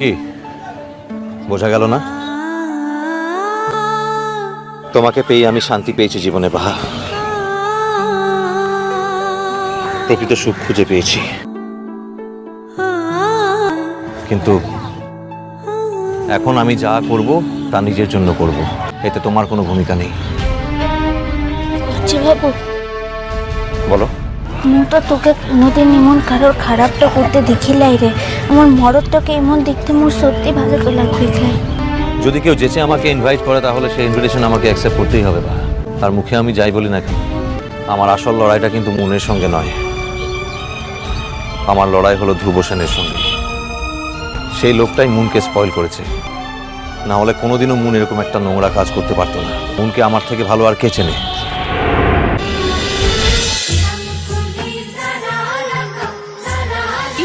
কি? বোঝা গেল না? তোমাকে পেয়ে আমি শান্তি পেয়েছি জীবনে বাহা। প্রকৃত সুখ খুঁজে পেয়েছি। কিন্তু এখন আমি যা করব তা নিজের জন্য করব। এতে তোমার কোনো ভূমিকা নেই। বাবু। বলো। মুটা তোকে কোনোদিন এমন কারোর খারাপটা করতে দেখিলাই রে। আমার মরদটাকে এমন দেখতে মোর সত্যি ভালো তো লাগবে যদি কেউ যেচে আমাকে ইনভাইট করে, তাহলে সেই ইনভিটেশন আমাকে অ্যাকসেপ্ট করতেই হবে, বা তার মুখে আমি যাই বলি নাকি আমার আসল লড়াইটা কিন্তু মনের সঙ্গে নয়। আমার লড়াই হলো ধ্রুব সেনের সঙ্গে। সেই লোকটাই মুনকে স্পয়েল করেছে। না হলে কোনোদিনও মুন এরকম একটা নোংরা কাজ করতে পারতো না। মুনকে আমার থেকে ভালো আর কে চেনে?